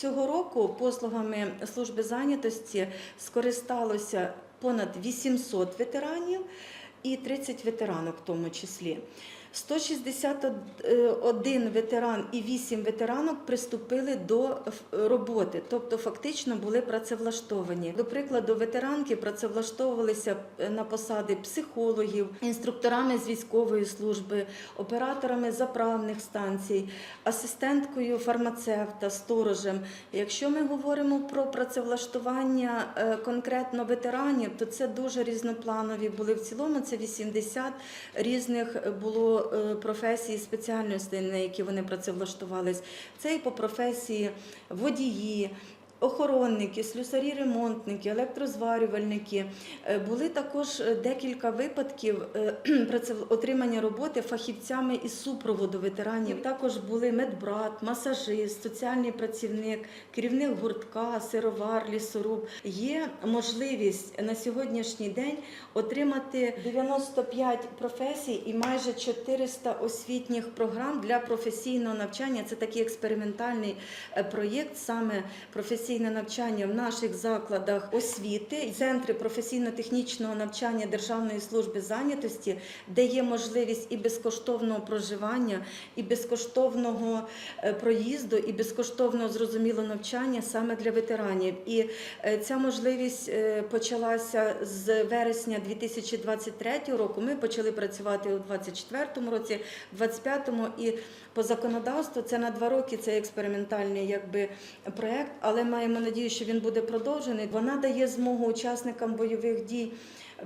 Цього року послугами служби зайнятості скористалося понад 800 ветеранів і 30 ветеранок в тому числі. 161 ветеран і 8 ветеранок приступили до роботи, тобто фактично були працевлаштовані. До прикладу, ветеранки працевлаштовувалися е, на посади психологів, інструкторами з військової служби, операторами заправних станцій, асистенткою фармацевта, сторожем. Якщо ми говоримо про працевлаштування е, конкретно ветеранів, то це дуже різнопланові були. В цілому це 80 різних було е, професій, спеціальностей, на які вони працевлаштувались. Це і по професії водії. Охоронники, слюсарі, ремонтники, електрозварювальники Е, були також е, декілька випадків е, отримання роботи фахівцями із супроводу ветеранів. Також були медбрат, масажист, соціальний працівник, керівник гуртка, сировар, лісоруб. Є можливість на сьогоднішній день отримати 95 професій і майже 400 освітніх програм для професійного навчання. Це такий експериментальний проєкт, саме професійне навчання в наших закладах освіти, центри професійно-технічного навчання Державної служби зайнятості, де є можливість і безкоштовного проживання, і безкоштовного е, проїзду, і безкоштовного зрозуміло навчання саме для ветеранів. І е, ця можливість е, почалася з вересня 2023 року. Ми почали працювати у 2024 році, 2025 і по законодавству це на два роки. Це експериментальний якби проект, але маємо надію, що він буде продовжений. Вона дає змогу учасникам бойових дій.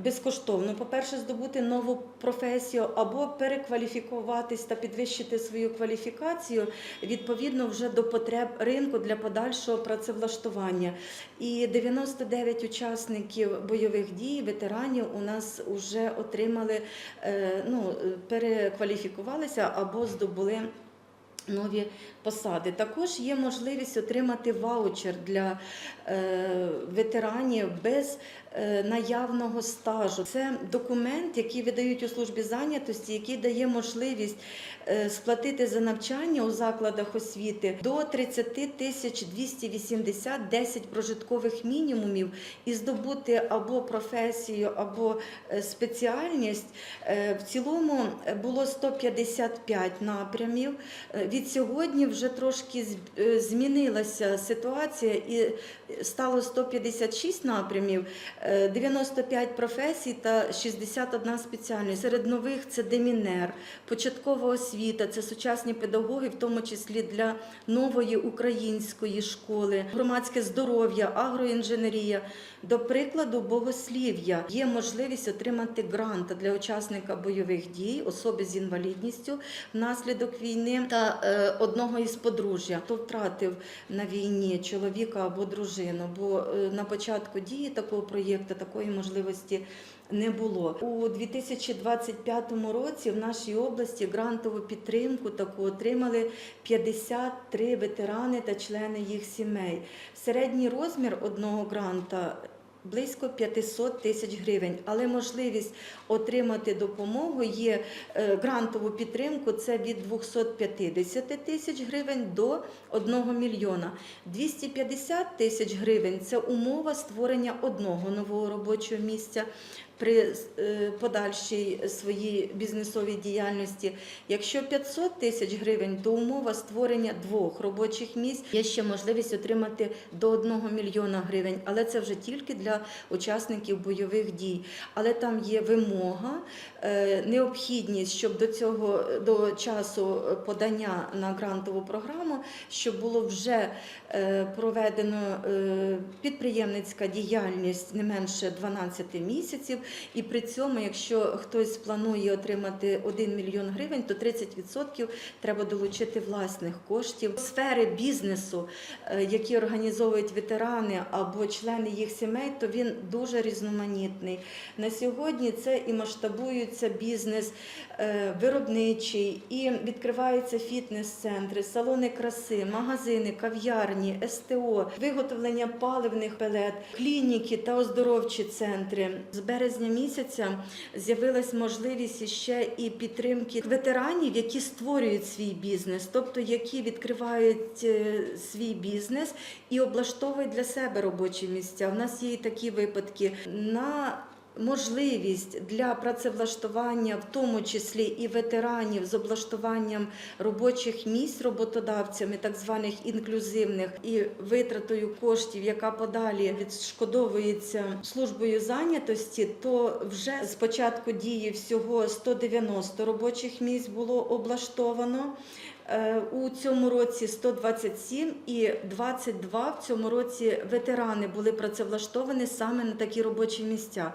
Безкоштовно, по-перше, здобути нову професію або перекваліфікуватись та підвищити свою кваліфікацію відповідно вже до потреб ринку для подальшого працевлаштування. І 99 учасників бойових дій, ветеранів, у нас вже отримали, е, ну, перекваліфікувалися або здобули. Нові посади також є можливість отримати ваучер для е, ветеранів без е, наявного стажу. Це документ, який видають у службі зайнятості, який дає можливість е, сплатити за навчання у закладах освіти до 30 тисяч 280 10 прожиткових мінімумів і здобути або професію, або спеціальність. В цілому було 155 напрямів. Від сьогодні вже трошки е, змінилася ситуація і стало 156 напрямів, е, 95 професій та 61 спеціальність. Серед нових це демінер, початкова освіта, це сучасні педагоги, в тому числі для нової української школи, громадське здоров'я, агроінженерія. До прикладу, богослів'я є можливість отримати грант для учасника бойових дій, особи з інвалідністю внаслідок війни та е, одного із подружжя, хто втратив на війні чоловіка або дружину. Бо е, на початку дії такого проєкту такої можливості не було у 2025 році. В нашій області грантову підтримку таку отримали 53 ветерани та члени їх сімей. Середній розмір одного гранта. Близько 500 тисяч гривень, але можливість отримати допомогу є е, грантову підтримку. Це від 250 тисяч гривень до 1 мільйона. 250 тисяч гривень це умова створення одного нового робочого місця при е, подальшій своїй бізнесовій діяльності. Якщо 500 тисяч гривень, то умова створення двох робочих місць. Є ще можливість отримати до 1 мільйона гривень, але це вже тільки для учасників бойових дій. Але там є вимога, е, необхідність, щоб до цього до часу подання на грантову програму, щоб було вже е, проведено е, підприємницька діяльність не менше 12 місяців. І при цьому, якщо хтось планує отримати 1 мільйон гривень, то 30% треба долучити власних коштів. Сфери бізнесу, які організовують ветерани або члени їх сімей, то він дуже різноманітний. На сьогодні це і масштабується бізнес е, виробничий, і відкриваються фітнес-центри, салони краси, магазини, кав'ярні, СТО, виготовлення паливних пелет, клініки та оздоровчі центри. З березня березня місяця з'явилась можливість ще і підтримки ветеранів, які створюють свій бізнес, тобто які відкривають е, свій бізнес і облаштовують для себе робочі місця. У нас є і такі випадки. На Можливість для працевлаштування, в тому числі і ветеранів з облаштуванням робочих місць роботодавцями, так званих інклюзивних, і витратою коштів, яка подалі відшкодовується службою зайнятості, то вже з початку дії всього 190 робочих місць було облаштовано. Е, У цьому році 127 і 22 в цьому році ветерани були працевлаштовані саме на такі робочі місця.